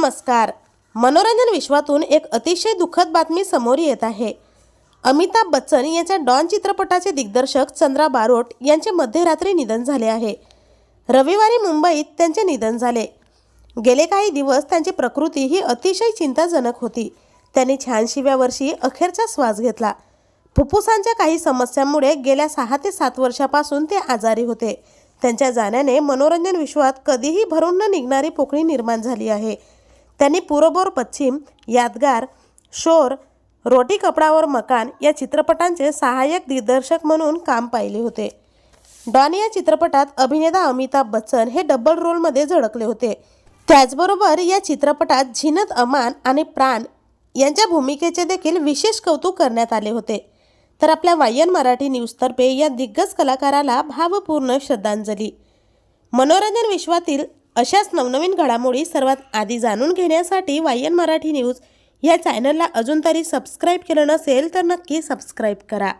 नमस्कार. मनोरंजन विश्वातून एक अतिशय दुःखद बातमी समोर येत आहे. अमिताभ बच्चन यांच्या डॉन चित्रपटाचे दिग्दर्शक चंद्रा बारोट यांचे मध्यरात्री निधन झाले आहे. रविवारी मुंबईत त्यांचे निधन झाले. गेले काही दिवस त्यांची प्रकृती ही अतिशय चिंताजनक होती. त्यांनी शहाऐंशीव्या वर्षी अखेरचा श्वास घेतला. फुफ्फुसांच्या काही समस्यांमुळे गेल्या सहा ते सात वर्षापासून ते आजारी होते. त्यांच्या जाण्याने मनोरंजन विश्वात कधीही भरून न निघणारी पोकळी निर्माण झाली आहे. त्यांनी पूर्वबोर पश्चिम यादगार शोर रोटी कपडावर मकान या चित्रपटांचे सहाय्यक दिग्दर्शक म्हणून काम पाहिले होते. डॉन या चित्रपटात अभिनेता अमिताभ बच्चन हे डबल रोलमध्ये झळकले होते. त्याचबरोबर या चित्रपटात झिनत अमान आणि प्राण यांच्या भूमिकेचे देखील विशेष कौतुक करण्यात आले होते. तर आपल्या वायन मराठी न्यूजतर्फे या दिग्गज कलाकाराला भावपूर्ण श्रद्धांजली. मनोरंजन विश्वातील अशाच नवनवीन घडामोडी सर्वात आधी जाणून घेण्यासाठी वायन मराठी न्यूज या चॅनलला अजून तरी सबस्क्राईब केलं नसेल तर नक्की सबस्क्राईब करा.